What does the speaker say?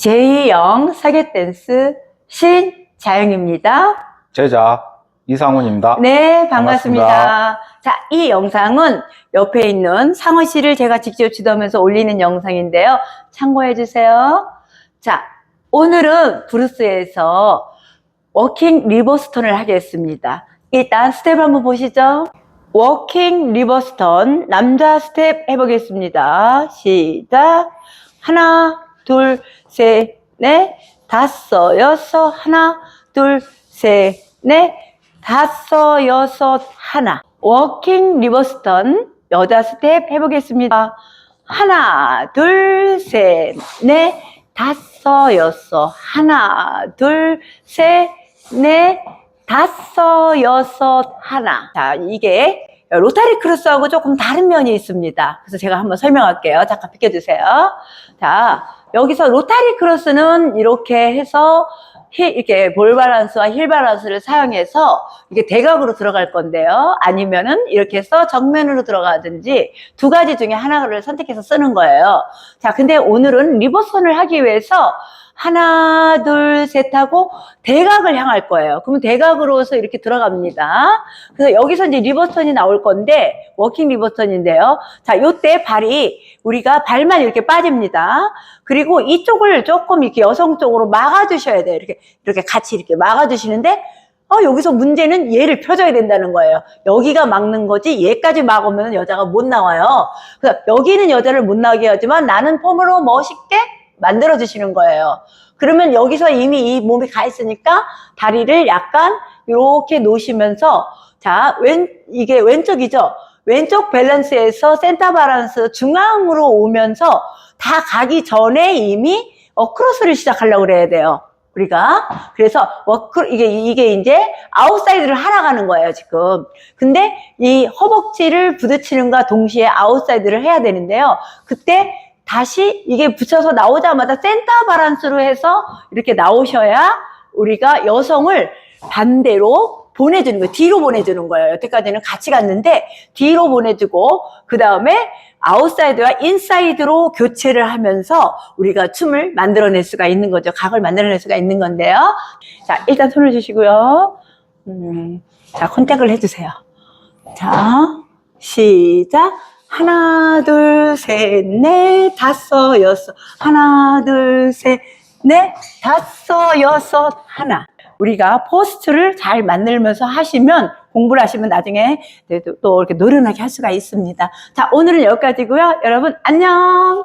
제2형 사계댄스 신자영입니다. 제자 이상훈입니다. 네, 반갑습니다. 반갑습니다. 자, 이 영상은 옆에 있는 상어 씨를 제가 직접 지도하면서 올리는 영상인데요. 참고해 주세요. 자, 오늘은 브루스에서 워킹 리버스턴을 하겠습니다. 일단 스텝 한번 보시죠. 워킹 리버스턴 남자 스텝 해보겠습니다. 시작. 하나, 둘, 셋, 넷, 다섯, 여섯, 하나, 둘, 셋, 넷, 다섯, 여섯, 하나. 워킹 리버스턴 여자 스텝 해보겠습니다. 하나, 둘, 셋, 넷, 다섯, 여섯, 하나, 둘, 셋, 넷, 다섯, 여섯, 하나. 자, 이게 로타리 크로스하고 조금 다른 면이 있습니다. 그래서 제가 한번 설명할게요. 잠깐 비켜주세요. 자, 여기서 로타리 크로스는 이렇게 해서 힐, 이렇게 볼 바란스와 힐 바란스를 사용해서 이게 대각으로 들어갈 건데요. 아니면은 이렇게 해서 정면으로 들어가든지 두 가지 중에 하나를 선택해서 쓰는 거예요. 자, 근데 오늘은 리버선을 하기 위해서 하나, 둘, 셋 하고 대각을 향할 거예요. 그러면 대각으로서 이렇게 들어갑니다. 그래서 여기서 이제 리버선이 나올 건데, 워킹 리버선인데요. 자, 요때 발이, 우리가 발만 이렇게 빠집니다. 그리고 이쪽을 조금 이렇게 여성 쪽으로 막아주셔야 돼요. 이렇게, 이렇게 같이 이렇게 막아주시는데, 어, 여기서 문제는 얘를 펴줘야 된다는 거예요. 여기가 막는 거지, 얘까지 막으면 여자가 못 나와요. 그래서 여기는 여자를 못 나오게 하지만 나는 폼으로 멋있게 만들어 주시는 거예요. 그러면 여기서 이미 이 몸이 가 있으니까 다리를 약간 이렇게 놓으시면서 자, 왼 이게 왼쪽이죠. 왼쪽 밸런스에서 센터 밸런스 중앙으로 오면서 다 가기 전에 이미 어 크로스를 시작하려고 그래야 돼요. 우리가 그래서 워크 이게 이게 이제 아웃사이드를 하러 가는 거예요 지금. 근데 이 허벅지를 부딪히는과 동시에 아웃사이드를 해야 되는데요. 그때 다시 이게 붙여서 나오자마자 센터 바란스로 해서 이렇게 나오셔야 우리가 여성을 반대로 보내주는 거예요. 뒤로 보내주는 거예요. 여태까지는 같이 갔는데 뒤로 보내주고 그 다음에 아웃사이드와 인사이드로 교체를 하면서 우리가 춤을 만들어낼 수가 있는 거죠. 각을 만들어낼 수가 있는 건데요. 자, 일단 손을 주시고요. 음, 자, 컨택을 해주세요. 자, 시작. 하나, 둘, 셋, 넷, 다섯, 여섯. 하나, 둘, 셋, 넷, 다섯, 여섯, 하나. 우리가 포스트를 잘 만들면서 하시면 공부를 하시면 나중에 또- 또 이렇게 노련하게 할 수가 있습니다. 자, 오늘은 여기까지고요. 여러분 안녕.